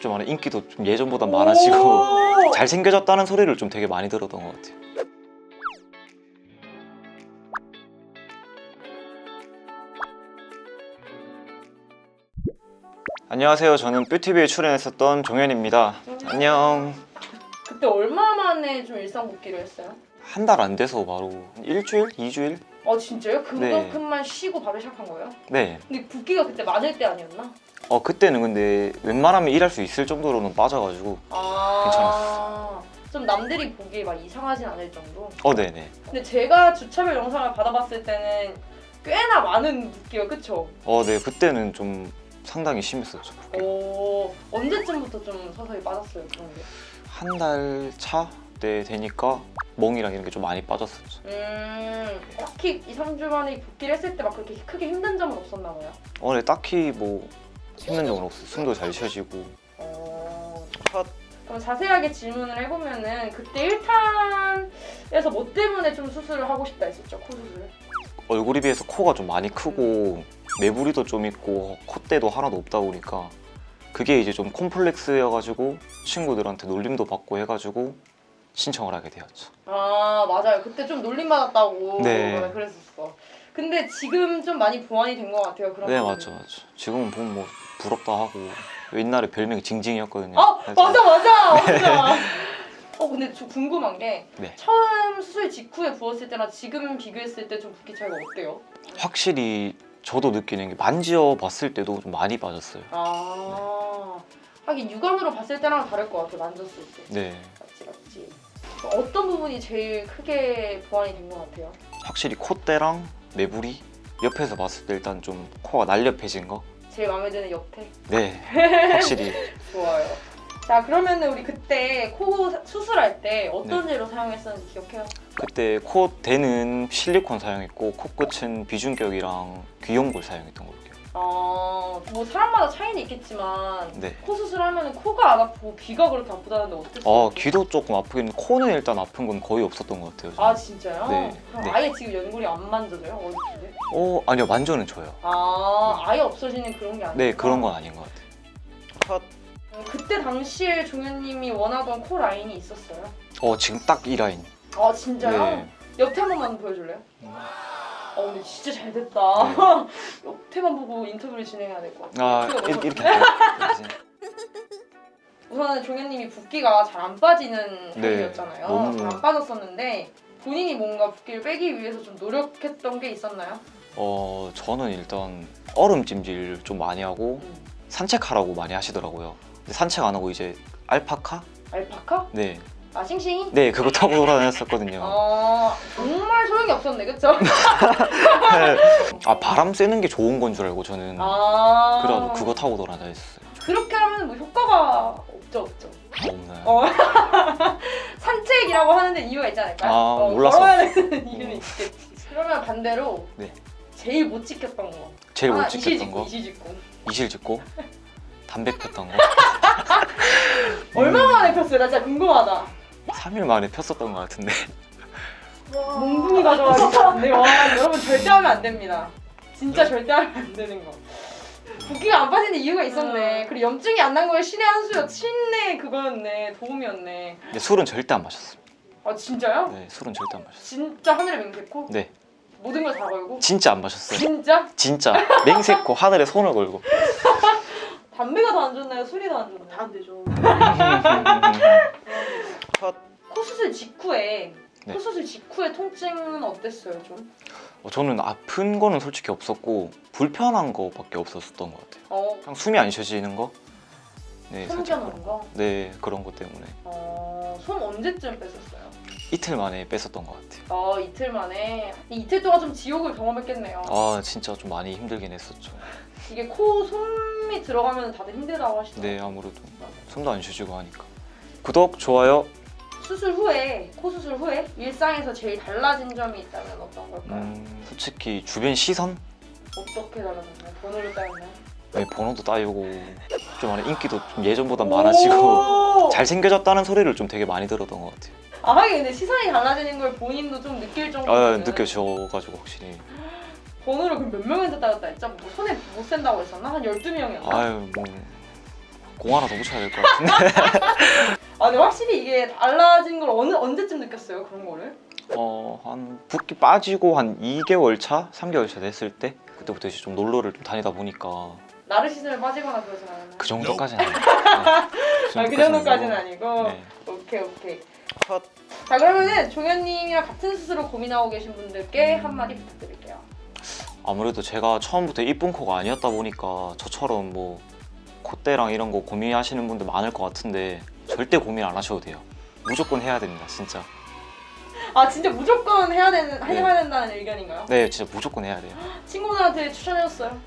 좀 안에 인기도 좀 예전보다 많아지고 오! 잘생겨졌다는 소리를 좀 되게 많이 들었던 것 같아요. 안녕하세요. 저는 뷰티비에 출연했었던 종현입니다. 안녕. 그때 얼마 만에 좀 일상 복귀를 했어요? 한 달 안 돼서 바로 일주일, 이주일? 아 진짜요? 네. 그만큼만 쉬고 바로 시작한 거예요? 네. 근데 복귀가 그때 맞을 때 아니었나? 어 그때는 근데 웬만하면 일할 수 있을 정도로는 빠져가지고 아 괜찮았어. 좀 남들이 보기에 막 이상하진 않을 정도. 어 네네. 근데 제가 주차별 영상을 받아봤을 때는 꽤나 많은 붓기가 그쵸? 어 네 그때는 좀 상당히 심했었죠. 오 언제쯤부터 좀 서서히 빠졌어요 그런 게? 한 달 차 때 되니까 멍이랑 이런 게 좀 많이 빠졌었죠. 음 딱히 2, 3주 만에 복귀를 했을 때 막 그렇게 크게 힘든 점은 없었나 봐요? 어, 네 딱히 뭐 힘든 적은 없어요. 숨도 잘 쉬어지고. 어... 컷. 그럼 자세하게 질문을 해보면은 그때 1탄에서 뭐 때문에 좀 수술을 하고 싶다 했었죠? 코 수술 얼굴에 비해서 코가 좀 많이 크고 매부리도 좀 있고 콧대도 하나도 없다 보니까 그게 이제 좀 콤플렉스여가지고 친구들한테 놀림도 받고 해가지고 신청을 하게 되었죠. 아 맞아요 그때 좀 놀림 받았다고 네. 그랬었어 근데 지금 좀 많이 보완이 된 것 같아요 그런 네 부분은. 맞죠 맞죠. 지금은 보면 뭐 부럽다 하고 옛날에 별명이 징징이었거든요. 아 그래서 맞아 맞아 맞아 어 근데 저 궁금한 게 네. 처음 수술 직후에 부었을 때랑 지금 비교했을 때 좀 붓기 차이가 어때요? 확실히 저도 느끼는 게 만지어 봤을 때도 좀 많이 빠졌어요. 아 하긴 육안으로 봤을 때랑 다를 것 같아 만졌을 때 네. 맞지 맞지 어떤 부분이 제일 크게 보완이 된 것 같아요? 확실히 콧대랑 매부리 옆에서 봤을 때 일단 좀 코가 날렵해진 거. 제일 마음에 드는 옆에 네. 확실히 좋아요 자 그러면은 우리 그때 코 사- 수술할 때 어떤 네. 재료 사용했었는지 기억해요? 그때 콧대는 실리콘 사용했고 코끝은 비중격이랑 귀염골 사용했던 걸로 기억. 아뭐 사람마다 차이는 있겠지만 네. 코 수술하면 코가 안 아프고 귀가 그렇게 아프다는데 어땠어요? 어 귀도 조금 아프긴 코는 일단 아픈 건 거의 없었던 것 같아요. 저는. 아 진짜요? 네, 그럼 네. 아예 지금 연골이 안 만져져요? 어디에? 어 아니요 만져는 줘요. 아 아예 없어지는 그런 게 아니고 네 그런 건 아닌 것 같아요. 음, 그때 당시에 종현님이 원하던 코 라인이 있었어요? 어 지금 딱 이 라인. 아 진짜요? 네. 옆에 한 번만 보여줄래요? 음. 어 근데 진짜 잘 됐다 네. 옆에만 보고 인터뷰를 진행해야 될 것 같아 아 이렇게 이렇게 할게요. 우선은 종현님이 붓기가 잘 안 빠지는 네, 타입이었잖아요 너무- 잘 안 빠졌었는데 본인이 뭔가 붓기를 빼기 위해서 좀 노력했던 게 있었나요? 어 저는 일단 얼음 찜질 좀 많이 하고 음. 산책하라고 많이 하시더라고요. 근데 산책 안 하고 이제 알파카? 알파카? 네. 아 싱싱이? 네 그거 타고 돌아다녔었거든요. 소용이 없었네 그쵸? 아 바람 쐬는 게 좋은 건 줄 알고 저는 아 그래가지고 그거 타고 돌아다녔어요. 그렇게 하면 뭐 효과가 없죠 없죠 아, 없나요? 어. 산책이라고 하는데 이유가 있지 않을까요? 아, 어, 몰랐어. 걸어야 되는 이유는 있겠지 그러면 반대로 네. 제일 못 지켰던 거 제일 못 하나, 지켰던 이실 거 이실 짓고 이실 짓고 담배 폈던 거 얼마 만에 폈어요? 나 진짜 궁금하다 3일 만에 폈었던 것 같은데 몽둥이 가져가지고 와 여러분 절대 하면 안 됩니다 진짜 절대 하면 안 되는 거 붓기가 안 빠지는 이유가 있었네 그리고 염증이 안 난 거에 신의 한 수였 신의 그거였네 도움이었네 근데 술은 절대 안 마셨어요. 아 진짜요? 네 술은 절대 안 마셨어요. 진짜 하늘에 맹세코? 네 모든 걸 다 걸고? 진짜 안 마셨어요. 진짜? 진짜 맹세코 하늘에 손을 걸고 담배가 더 안 좋나요? 술이 더 안 좋나요? 다안 되죠. 코 수술 직후에 네. 코 수술 직후에 통증은 어땠어요 좀? 어, 저는 아픈 거는 솔직히 없었고 불편한 거밖에 없었던 것 같아요. 어, 그냥 숨이 안 쉬어지는 거. 네, 살짝 손전하는 거? 네 그런 것 때문에 어, 손 언제쯤 뺐었어요? 이틀 만에 뺐었던 것 같아요. 어, 이틀 만에 이 이틀 동안 좀 지옥을 경험했겠네요 아 진짜 좀 많이 힘들긴 했었죠. 이게 코 솜이 들어가면 다들 힘들다고 하시더라고요 네 아무래도 숨도 안 쉬어지고 하니까. 구독 좋아요. 수술 후에 코 수술 후에 일상에서 제일 달라진 점이 있다면 어떤 걸까요? 음, 솔직히 주변 시선 어떻게 달라졌나요? 번호를 따였나요? 네, 번호도 따이고 좀 안에 인기도 좀 예전보다 많아지고 오! 잘생겨졌다는 소리를 좀 되게 많이 들었던 것 같아요. 아 하긴 근데 시선이 달라지는 걸 본인도 좀 느낄 정도로 아 느껴져가지고 확실히 번호를 그럼 몇 명한테 따였다 했죠? 뭐 손에 못 센다고 했었나? 한 12명이었나? 아유 뭐 공 하나 더 붙여야 될 것 같은데. 아 근데 확실히 이게 달라진 걸 어느 언제쯤 느꼈어요 그런 거를? 어, 한 붓기 빠지고 한 2개월 차, 3개월 차 됐을 때 그때부터 이제 좀 놀러를 좀 다니다 보니까 나르시즘에 빠지거나 그러진 않았나요? 그 정도까지는 아니고. 네. 아, 그 정도까지는 아니고 네. 오케이 오케이 컷. 자 그러면은 종현님이랑 같은 스스로 고민하고 계신 분들께 한마디 부탁드릴게요 아무래도 제가 처음부터 이쁜 코가 아니었다 보니까 저처럼 뭐 콧대랑 이런 거 고민하시는 분들 많을 것 같은데 절대 고민 안 하셔도 돼요. 무조건 해야 됩니다, 진짜. 아 진짜 무조건 해야 되는 네. 해야 된다는 의견인가요? 네, 진짜 무조건 해야 돼요. 친구들한테 추천해줬어요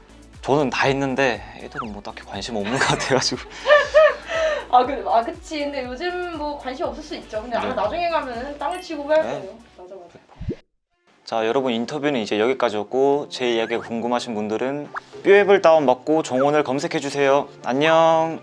저는 다 했는데 애들은 뭐 딱히 관심 없는 것 같아가지고. 아, 그, 아 그치 근데 요즘 뭐 관심 없을 수 있죠 근데 네. 나중에 가면은 땅을 치고 갈 네. 거예요 맞아 맞아 자, 여러분 인터뷰는 이제 여기까지였고 제 이야기가 궁금하신 분들은 뷰앱을 다운받고 정원을 검색해 주세요. 안녕.